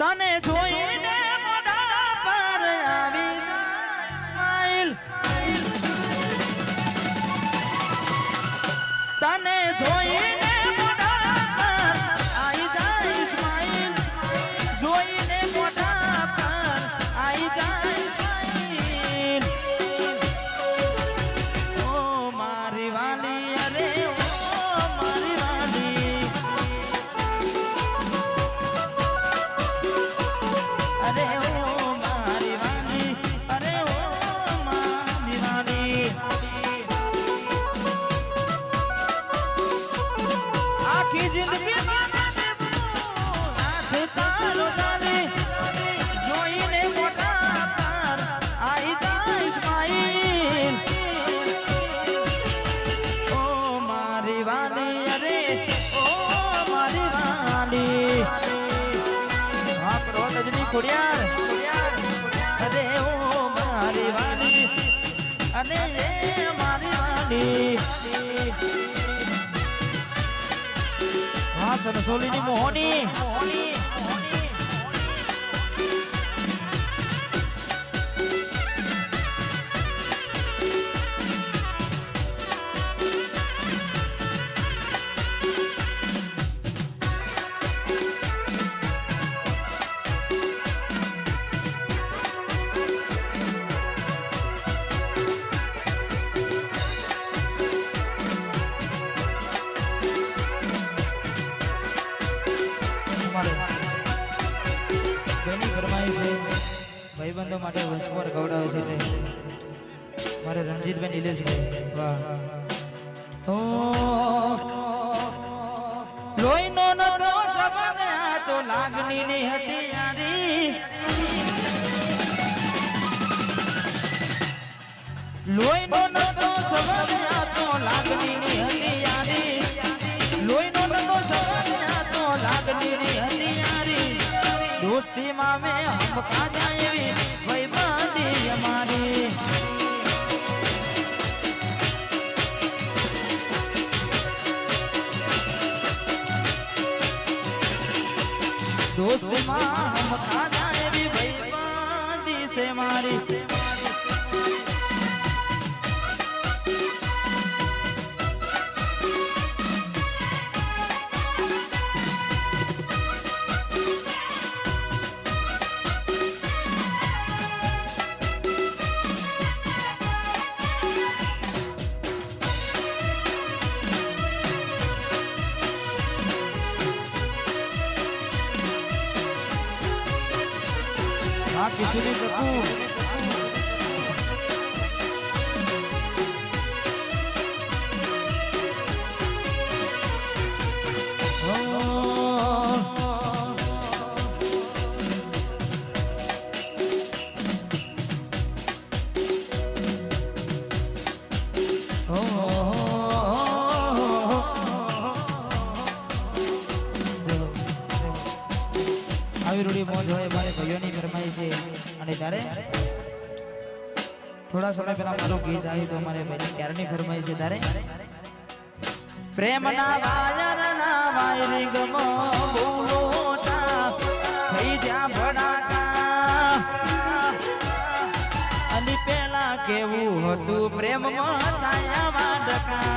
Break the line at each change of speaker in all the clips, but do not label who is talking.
તને જોઈને રજની ખોડિયાર. અરે ઓ મારી વાલી. અને એ મારી વાલી. હા સનસોલીની મોહની મોહની. ભાઈબંધો માટે વંશમોર ગવડાવે છે મારે રણજીતભાઈ નિલેશભાઈ. વાહ. ઓ લોહીનો નતો સબને આ તો લાગણીની હતી યારી લોહીનો નતો સબને આ તો લાગણીની હતી યારી લોહીનો નતો સબને આ તો લાગણીની હતી યારી દોસ્તીમાં મેં હમકા જાય દોસ્તીમાં હમકા જાય એવી વૈવાદી છે મારી. Rock. રૂડી મોજ હોય, મારે ભાઈઓની ફરમાઈ છે. અને ત્યારે થોડા સમય પહેલા મારું ગીત આવ્યું તો અમારે ભાઈની ક્યારની ફરમાઈ છે ત્યારે? પ્રેમના વાયરના વાયરી ગમો બોલોતા થઈ જા ભડાકા. અને પેલા કેવું હતું, પ્રેમમાં તાયા વાડકા.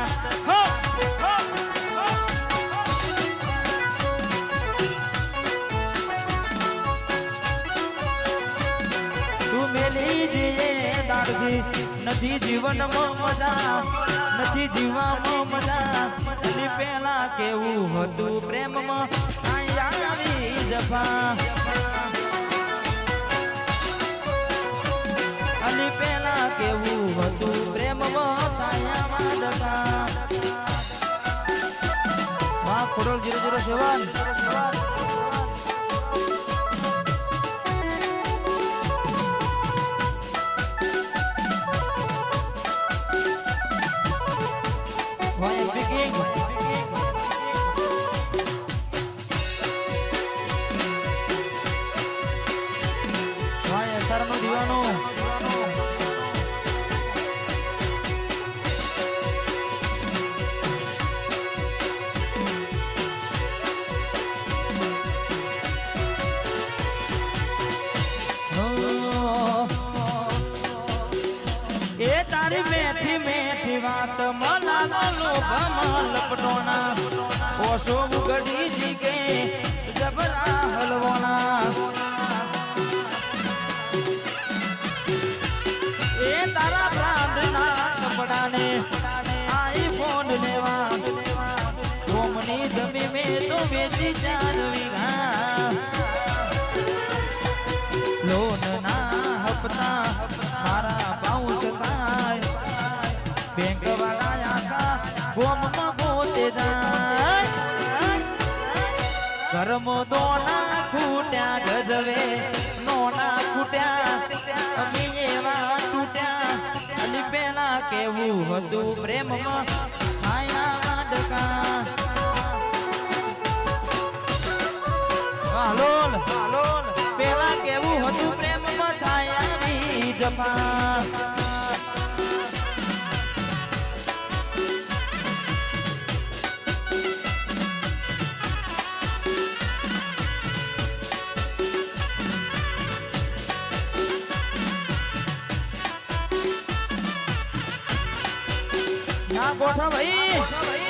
દાડથી નથી જીવનમાં મજા, નથી જીવવામાં મજા. એની પહેલા કેવું હતું પ્રેમમાં? આવી જફા. અને પહેલા કેવું હતું પ્રેમમાં? કાયામાં દગા વાહ ખોડલ જીરો જીરો સેવન. મેઠી વાત મલાનો લોભમાં લપટોના. ઓશો ઉગડી જી કે જબરા હલવોના. એ તારા બ્રાન્ડના કપડાને આઈફોન લેવા રોમની જમી મેં તો વેચી ચાર વીઘા લોન ના હપ્તા કર્મ ના ખૂટ્યા, ગજવે નોના ખૂટ્યા એવા તૂટ્યા. પેલા કેવું હતું પ્રેમમાં? આયા વાડકા હાલોલ પેલા કેવું હતું પ્રેમમાં? થાયાની જપા. ના ગોઠા ભાઈ.